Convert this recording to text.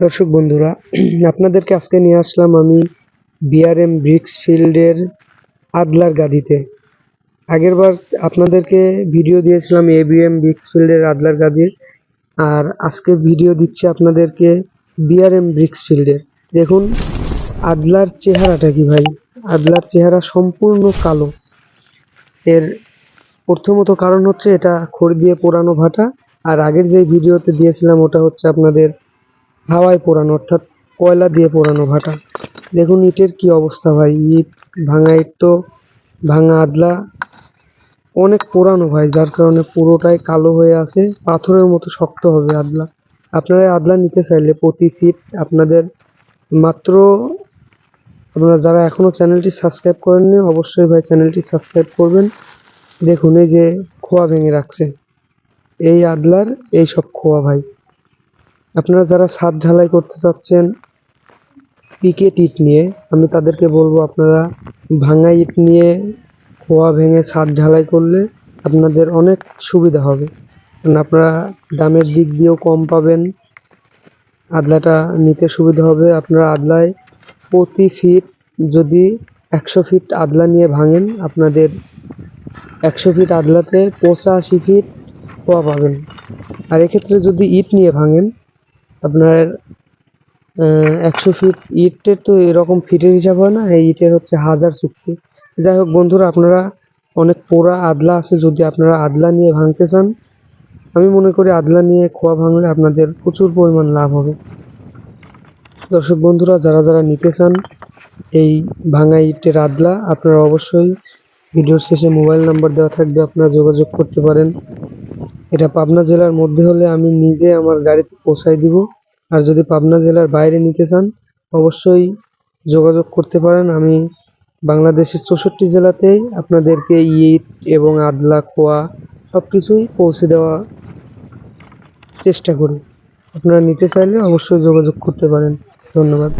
দর্শক বন্ধুরা, আপনাদেরকে আজকে নিয়ে আসলাম আমি বিআরএম ব্রিক্স ফিল্ডের আদলার গাদিতে। আগেরবার আপনাদেরকে ভিডিও দিয়েছিলাম এবিএম ব্রিক্স ফিল্ডের আদলার গাদির, আর আজকে ভিডিও দিচ্ছি আপনাদেরকে বিআরএম ব্রিক্স ফিল্ডের দেখুন, আদলার চেহারাটা কি ভাই? আদলার চেহারা সম্পূর্ণ কালো। এর প্রথমত কারণ হচ্ছে এটা খড় দিয়ে পোড়ানো ভাটা, আর আগের যে ভিডিওতে দিয়েছিলাম ওটা হচ্ছে আপনাদের হাওয়ায় পোড়ানো, অর্থাৎ কয়লা দিয়ে পোড়ানো ভাটা। দেখুন ইটের কি অবস্থা ভাই। ইট ভাঙা ইট তো, ভাঙা আদলা, অনেক পোড়ানো ভাই, যার কারণে পুরোটাই কালো হয়ে আছে, পাথরের মতো শক্ত হবে আদলা। আপনারা আদলা নিতে চাইলে প্রতি ফিট আপনাদের মাত্র, আপনারা যারা এখনও চ্যানেলটি সাবস্ক্রাইব করেননি, অবশ্যই ভাই চ্যানেলটি সাবস্ক্রাইব করবেন। দেখুন এই যে খোয়া ভেঙে রাখছে। এই আদলার, এই সব খোয়া ভাই। আপনারা যারা ছাদ ঢালাই করতে চাচ্ছেন পিকেট ইট নিয়ে, আমি তাদেরকে বলব আপনারা ভাঙা ইট নিয়ে, খোয়া ভেঙে ছাদ ঢালাই করলে আপনাদের অনেক সুবিধা হবে। কারণ আপনারা দামের দিক দিয়েও কম পাবেন, আদলাটা নিতে সুবিধা হবে। আপনারা আদলায় প্রতি ফিট যদি একশো ফিট আদলা নিয়ে ভাঙেন, আপনাদের একশো ফিট আদলাতে পঁচাশি ফিট খোয়া পাবেন। আর এক্ষেত্রে যদি ইট নিয়ে ভাঙেন আপনার একশো ফিট ইটের তো এরকম ফিটের হিসাব হয় না, এই ইটের হচ্ছে হাজার চুক্তি। যাই হোক বন্ধুরা, আপনারা অনেক পোড়া আদলা আছে, যদি আপনারা আদলা নিয়ে ভাঙতে চান, আমি মনে করি আদলা নিয়ে খোয়া ভাঙলে আপনাদের প্রচুর পরিমাণ লাভ হবে। দর্শক বন্ধুরা, যারা যারা নিতে চান এই ভাঙা ইটের আদলা, আপনারা অবশ্যই ভিডিওর শেষে মোবাইল নাম্বার দেওয়া থাকবে, আপনারা যোগাযোগ করতে পারেন। এটা পাবনা জেলার মধ্যে হলে আমি নিজে আমার গাড়িতে পৌঁছাই দিব। আর যদি পাবনা জেলার বাইরে নিতে চান, অবশ্যই যোগাযোগ করতে পারেন। আমি বাংলাদেশের চৌষট্টি জেলাতেই আপনাদেরকে ইট এবং আদলা, খোয়া সব কিছুই পৌঁছে দেওয়া চেষ্টা করি। আপনারা নিতে চাইলে অবশ্যই যোগাযোগ করতে পারেন। ধন্যবাদ।